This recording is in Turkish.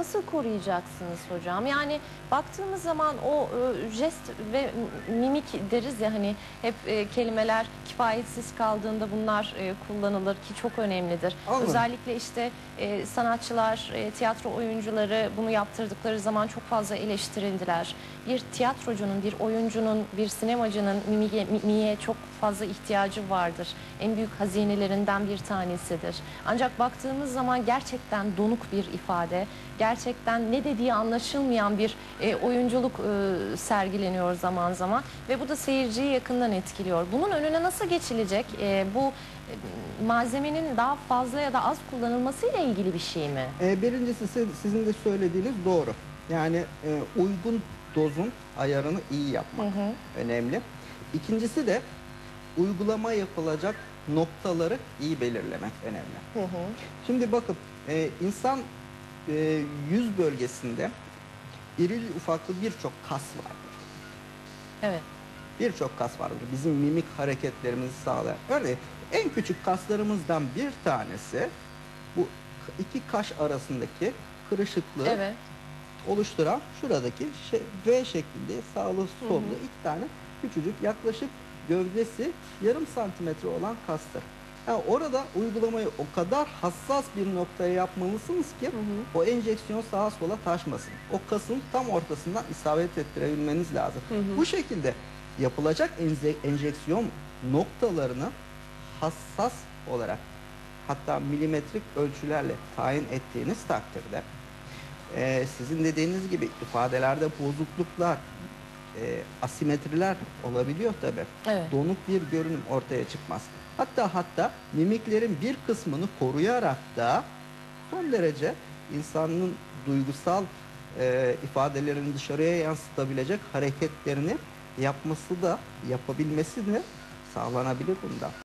nasıl koruyacaksınız hocam? Yani baktığımız zaman o e, jest ve mimik deriz ya hani hep e, kelimeler kifayetsiz kaldığında bunlar e, kullanılır ki çok önemlidir. Anladım. Özellikle işte e, sanatçılar, e, tiyatro oyuncuları bunu yaptırdıkları zaman çok fazla eleştirildiler. Bir tiyatrocunun, bir oyuncunun, bir sinemacının mimiye, mimiğe çok fazla ihtiyacı vardır. En büyük hazinelerinden bir tanesidir. Ancak baktığımız zaman gerçekten donuk bir ifade, gerçekten ne dediği anlaşılmayan bir e, oyunculuk e, sergileniyor zaman zaman ve bu da seyirciyi yakından etkiliyor. Bunun önüne nasıl geçilecek? E, bu e, malzemenin daha fazla ya da az kullanılmasıyla ilgili bir şey mi? E, birincisi siz- sizin de söylediğiniz doğru. Yani e, uygun dozun ayarını iyi yapmak önemli. İkincisi de uygulama yapılacak noktaları iyi belirlemek önemli. Şimdi bakın e, insan e, yüz bölgesinde irili ufaklı birçok kas vardır. Evet. Birçok kas vardır. Bizim mimik hareketlerimizi sağlayan. Örneğin en küçük kaslarımızdan bir tanesi bu iki kaş arasındaki kırışıklığı Evet. oluşturan şuradaki şey, V şeklinde sağlı sollu iki tane küçücük yaklaşık gövdesi yarım santimetre olan kastır. Yani orada uygulamayı o kadar hassas bir noktaya yapmalısınız ki o enjeksiyon sağa sola taşmasın. O kasın tam ortasından isabet ettirebilmeniz lazım. Bu şekilde yapılacak enjeksiyon noktalarını hassas olarak hatta milimetrik ölçülerle tayin ettiğiniz takdirde ee, sizin dediğiniz gibi ifadelerde bozukluklar, e, asimetriler olabiliyor tabi. Evet. Donuk bir görünüm ortaya çıkmaz. Hatta hatta mimiklerin bir kısmını koruyarak da son derece insanın duygusal e, ifadelerini dışarıya yansıtabilecek hareketlerini yapması da yapabilmesi de sağlanabilir bunda.